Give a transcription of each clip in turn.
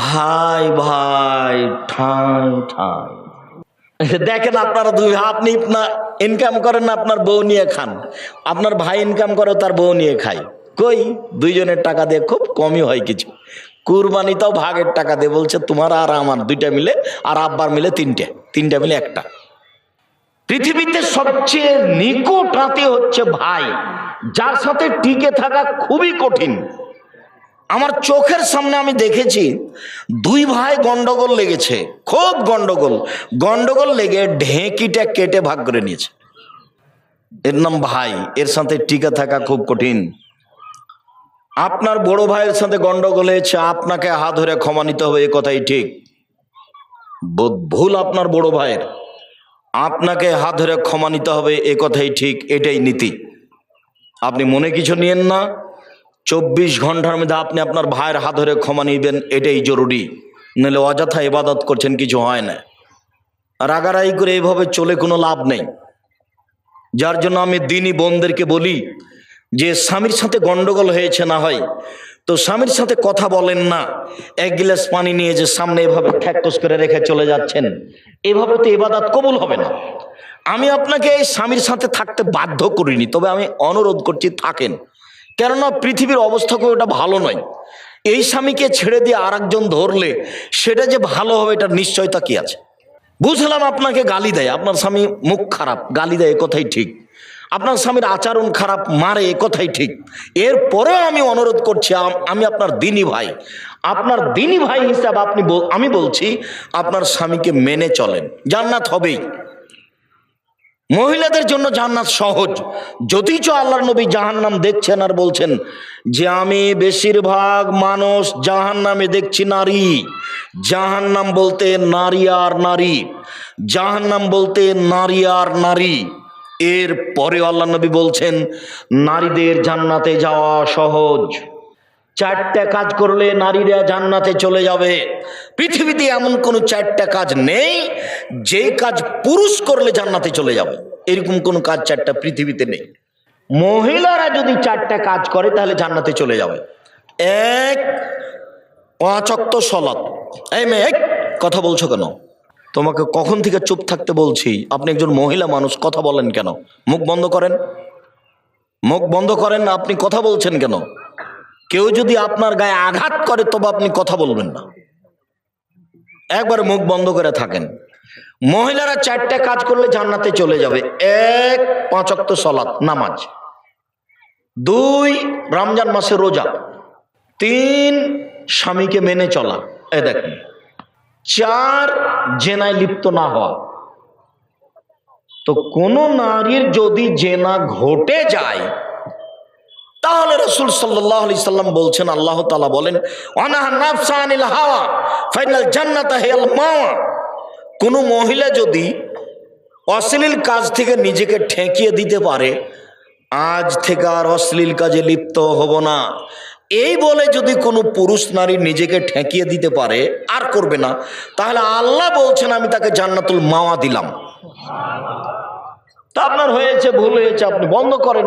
ভাই ভাই, ঠাই ঠাই। দেখেন আপনারা দুই আপনি আপনার ইনকাম করেন আপনার বউ নিয়ে খান। আপনার ভাই ইনকাম করে, তার বউ নিয়ে খায় কই? দুইজনের টাকা দিয়ে খুব কমই হয় কিছু। কুরবানিতেও ভাগের টাকা দিয়ে বলছে, তোমার আর আমার দুইটা মিলে, আর আব্বার মিলে তিনটে, তিনটা মিলে একটা। পৃথিবীতে সবচেয়ে নিকট আত্মীয় হচ্ছে ভাই, যার সাথে টিকে থাকা খুবই কঠিন। আমার চোখের সামনে আমি দেখেছি দুই ভাই গন্ডগোল লেগেছে, খুব গন্ডগোল। গন্ডগোল লেগে ঢেঁকিটা কেটে ভাগ করে নিয়েছে। এর নাম ভাই, এর সাথে টিকে থাকা খুব কঠিন। আপনার বড় ভাইয়ের সাথে গন্ডগোল হয়েছে, আপনাকে হাত ধরে ক্ষমা নিতে হবে, এ কথাই ঠিক। ভুল আপনার বড় ভাইয়ের। আপনাকে হাত ধরে ক্ষমা নিতে হবে, এ কথাই ঠিক, এটাই নীতি। আপনি মনে কিছু নিয়েন না। চব্বিশ ঘণ্টার মধ্যে আপনি আপনার ভাইয়ের হাত ধরে ক্ষমা নিবেন, এটাই জরুরি। নাহলে অযথা ইবাদত করছেন, কিছু হয় না। রাগারাই করে এইভাবে চলে কোনো লাভ নেই। যার জন্য আমি দিনই বোনদেরকে বলি, যে স্বামীর সাথে গন্ডগোল হয়েছে না হয়, তো স্বামীর সাথে কথা বলেন না। এক গিলাস পানি নিয়ে যে সামনে এভাবে ঠ্যাকস করে রেখে চলে যাচ্ছেন, এভাবে তো এবাদাত কবুল হবে না। আমি আপনাকে এই স্বামীর সাথে থাকতে বাধ্য করিনি, তবে আমি অনুরোধ করছি, থাকেন। কেননা পৃথিবীর অবস্থা খুব এটা ভালো নয়। এই স্বামীকে ছেড়ে দিয়ে আর ধরলে সেটা যে ভালো হবে এটার নিশ্চয়তা কি আছে? বুঝলাম আপনাকে গালি দেয়, আপনার স্বামী মুখ খারাপ, গালি দেয় কথাই ঠিক। আপনার স্বামীর আচরণ খারাপ, মারে এ কথাই ঠিক। এরপরেও আমি অনুরোধ করছি, আমি আপনার দিনী ভাই। আপনার দিনী ভাই হিসাবে আপনি আমি বলছি, আপনার স্বামীকে মেনে চলেন। জান্নাত হবেই। মহিলাদের জন্য জান্নাত সহজ। যদিচ আল্লাহর নবী জাহান্নাম দেখছেন আর বলছেন যে আমি বেশিরভাগ মানুষ জাহান্নামে দেখছি নারী। জাহান্নাম বলতে নারী আর নারী। জাহান্নাম বলতে নারী আর নারী। এর পরে আল্লাহ নবী বলছেন, নারীদের জান্নাতে যাওয়া সহজ। চারটা কাজ করলে নারীরা জান্নাতে চলে যাবে। পৃথিবীতে এমন কোনো চারটা কাজ নেই যে কাজ পুরুষ করলে জান্নাতে চলে যাবে। এরকম কোনো কাজ চারটা পৃথিবীতে নেই। মহিলারা যদি চারটা কাজ করে, তাহলে জান্নাতে চলে যাবে। এক পাঁচক্ত সলাৎ। এই মেয়ে কথা বলছো কেন? তোমাকে কখন থেকে চুপ থাকতে বলছি? আপনি একজন মহিলা মানুষ, কথা বলেন কেন? মুখ বন্ধ করেন। মুখ বন্ধ করেন, আপনি কথা বলছেন কেন? কেউ যদি আপনার গায়ে আঘাত করে, তবে আপনি কথা বলবেন না। একবার মুখ বন্ধ করে থাকেন। মহিলারা চারটে কাজ করলে জান্নাতে চলে যাবে। এক পাঁচক্ত সলাৎ নামাজ। দুই, রমজান মাসে রোজা। তিন, স্বামীকে মেনে চলা। এ দেখেন। চার, জেনায় লিপ্ত না হওয়া। তো কোন নারীর যদি জেনা ঘটে যায় তাহলে রসুল সাল্লাহ সাল্লাম বলছেন, আল্লাহ তালা বলেন আনিল হাওয়া, ফাইনাল জান্নাতা কোনো মহিলা যদি অশ্লীল কাজ থেকে নিজেকে ঠেকিয়ে দিতে পারে, আজ থেকে আর অশ্লীল কাজে লিপ্ত হব না। এই বলে যদি কোনো পুরুষ নারী নিজেকে ঠেকিয়ে দিতে পারে, আর করবে না, তাহলে আল্লাহ বলছেন, আমি তাকে জান্নাতুল মাওয়া দিলাম। তা আপনার হয়েছে, ভুল হয়েছে, আপনি বন্ধ করেন।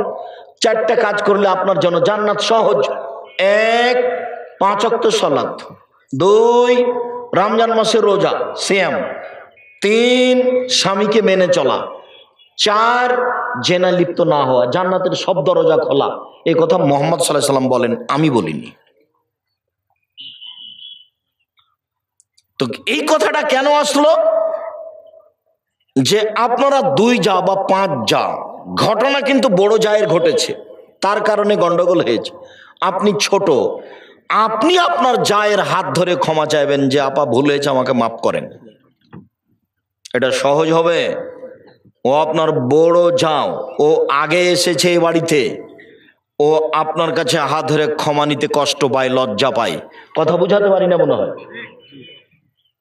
চারটা কাজ করলে আপনার জন্য জান্নাত সহজ। এক পাঁচক্ত সলাদ দুই, রমজান মাসের রোজা শ্যাম তিন, স্বামীকে মেনে চলা। চার, জেনা লিপ্ত না হওয়া, জান্নাতের সব দরজা খোলা। এই কথা মোহাম্মদ সাল্লাহ সাল্লাম বলেন, আমি বলিনি। তো এই কথাটা কেন আসলো? যে আপনারা দুই যা বা পাঁচ যা ঘটনা কিন্তু বড় জায়ের ঘটেছে। তার কারণে গন্ডগোল হয়েছে। আপনি ছোট, আপনি আপনার জায়ের হাত ধরে ক্ষমা চাইবেন যে, আপা, ভুল হয়েছে, আমাকে মাফ করেন। এটা সহজ হবে? ও আপনার বড় যাও, ও আগে এসেছে এই বাড়িতে। ও আপনার কাছে হাত ধরে ক্ষমা নিতে কষ্ট পায়, লজ্জা পায়। কথা বুঝাতে পারি না মনে হয়?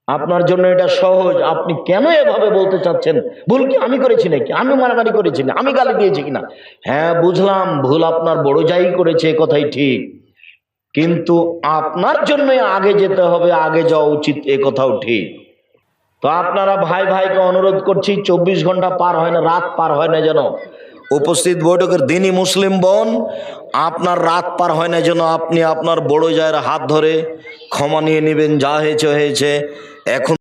আপনার জন্য এটা সহজ। আপনি কেন এভাবে বলতে চাচ্ছেন? ভুল কি আমি করেছি নাকি? আমি মারামারি করেছি না? আমি গালি দিয়েছি কিনা? হ্যাঁ বুঝলাম, ভুল আপনার বড় যাই করেছে কথাই ঠিক। কিন্তু আপনার জন্য আগে যেতে হবে, আগে যাওয়া উচিত, এ কথাও ঠিক। তো আপনারা ভাই ভাইকে অনুরোধ করছি, চব্বিশ ঘণ্টা পার হয় না, রাত পার হয় না যেন। উপস্থিত বৈঠকের দিনই মুসলিম বোন, আপনার রাত পার হয় না যেন আপনি আপনার বড় জায়ের হাত ধরে ক্ষমা নিয়ে নেবেন, যা হয়েছে হয়েছে। É com